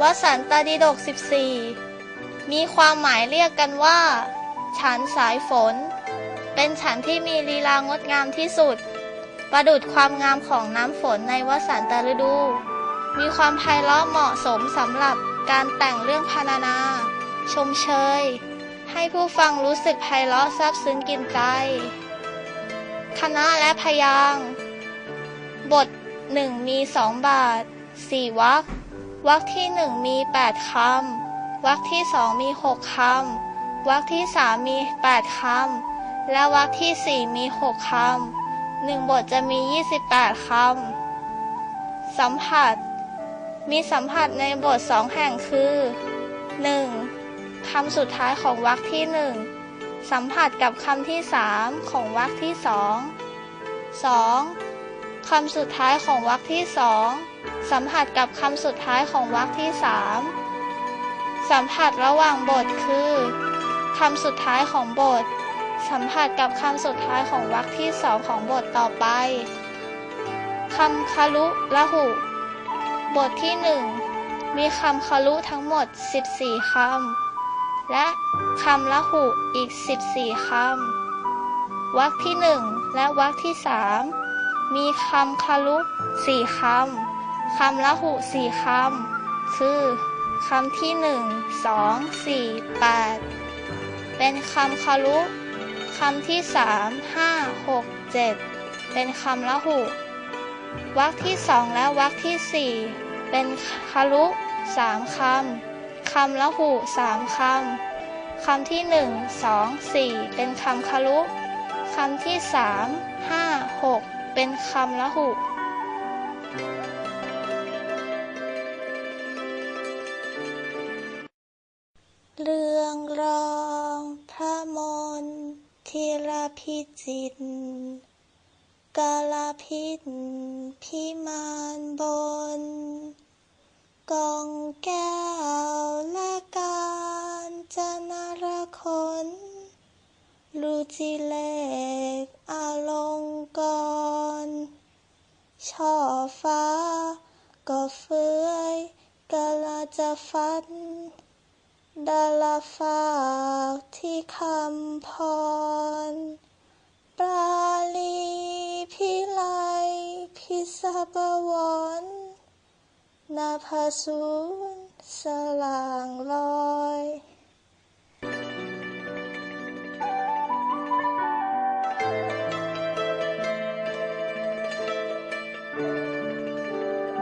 วสันตดิดก 14 มีความหมายเรียกกันว่า ฉันสายฝน เป็นฉันที่มีลีลางดงามที่สุด ประดุดความงามของน้ำฝนในวสันตฤดู มีความไพเราะเหมาะสมสำหรับการแต่งเรื่องพรรณนา ชมเชย ให้ผู้ฟังรู้สึกไพเราะซาบซึ้งกินใจ คณะและพยาง บทหนึ่งมีสองบาท สี่วรรควรรคที่หนึ่งมีแปดคำวรรคที่สองมีหกคำวรรคที่สามมีแปดคำและวรรคที่สี่มีหกคำหนึ่งบทจะมียี่สิบแปดคำสัมผัส มีสัมผัสในบทสองแห่งคือ 1. คำสุดท้ายของวรรคที่หนึ่งสัมผัสกับคำที่สามของวรรคที่สอง 2. คำสุดท้ายของวรรคที่สองสัมผัสกับคำสุดท้ายของวรรคที่สามสัมผัสระหว่างบทคือคำสุดท้ายของบท สัมผัสกับคำสุดท้ายของวรรคที่สองของบทต่อไปคำคารุละหุ บทที่หนึ่งมีคำคารุทั้งหมด 14 คำ และคำละหุอีก 14 คำวรรคที่หนึ่งและวรรคที่สาม มีคำคารุสี่คำ คำละหุสี่คำ คือคำที่หนึ่งสองสี่แปดเป็นคำคารุคำที่สามห้าหกเจ็ดเป็นคำละหุวรรคที่สองและวรรคที่สี่เป็นคารุสามคำ คำละหุสามคำ คำที่หนึ่งสองสี่เป็นคำคารุคำที่สามห้าหก เป็นคำละหุเรื่องรองพระมนทีรพิจิตรกาลพิษพิมานบน กองแก้วและการจนารคนลูจิลกอาลงกรณ์ ช่อฟ้า ก็เฟื่อยกะลาจะฟัน ดาราฝากที่คำพร ปราลีพิไลพิศบวรนาภาสูนสลางลอย